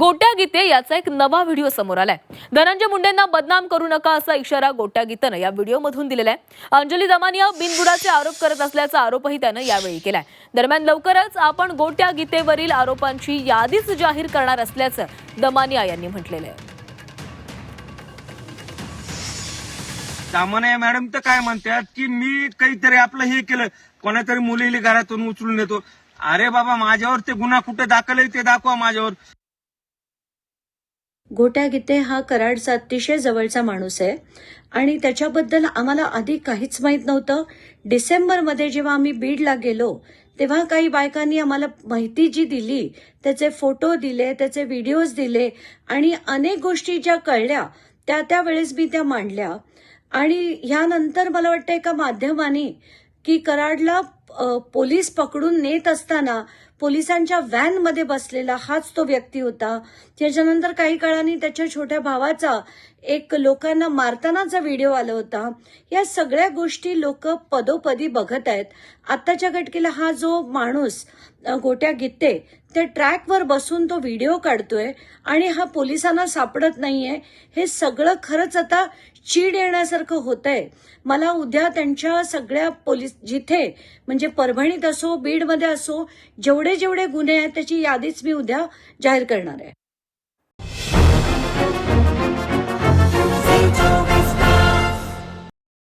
गोट्या गीते याचा एक नवा व्हिडिओ समोर आलाय. धनंजय मुंडेंना बदनाम करू नका असा इशारा गोट्या गीतेनं या व्हिडिओमधून दिलेला आहे. अंजली दमानिया बिनबुडाचे आरोप करत असल्याचा आरोपही त्यानं यावेळी केलाय. दरम्यान लवकरच आपण गोट्या गीतेवरील आरोपांची यादीच जाहीर करणार असल्याचं दमानिया यांनी म्हटलेलं आहे. दामानिया मॅडम तर काय म्हणतात की मी काहीतरी आपलं हे केलं कोणातरी मुलीला घरातून उचलून येतो अरे बाबा माझ्यावर ते गुन्हा कुठे दाखल आहे ते दाखवा माझ्यावर. घोट्या गीते हा कराडचा अतिशय जवळचा माणूस आहे. आणि त्याच्याबद्दल आम्हाला आधी काहीच माहीत नव्हतं. डिसेंबरमध्ये जेव्हा आम्ही बीडला गेलो तेव्हा काही बायकांनी आम्हाला माहिती जी दिली त्याचे फोटो दिले त्याचे व्हिडिओज दिले आणि अनेक गोष्टी ज्या कळल्या त्या त्यावेळेस मी त्या मांडल्या. आणि ह्यानंतर मला वाटतं एका माध्यमाने की कराडला पोलीस पकडून नेत असताना पोलिसांच्या व्हॅनमध्ये बसलेला हाच तो व्यक्ती होता. त्याच्यानंतर काही काळाने त्याच्या छोट्या भावाचा एक लोकांना मारतानाचा व्हिडिओ आला होता. या सगळ्या गोष्टी लोक पदोपदी बघत आहेत. आत्ताच्या घटकेला हा जो माणूस गोट्या गीते त्या ट्रॅकवर बसून तो व्हिडिओ काढतोय आणि हा पोलिसांना सापडत नाहीये. हे सगळं खरंच आता चीड येण्यासारखं होतंय. मला उद्या त्यांच्या सगळ्या पोलीस जिथे म्हणजे परभणीत असो बीडमध्ये असो जेवढे जेवढे जेवढे गुन्हे आहेत त्याची यादीच मी उद्या जाहीर करणार आहे.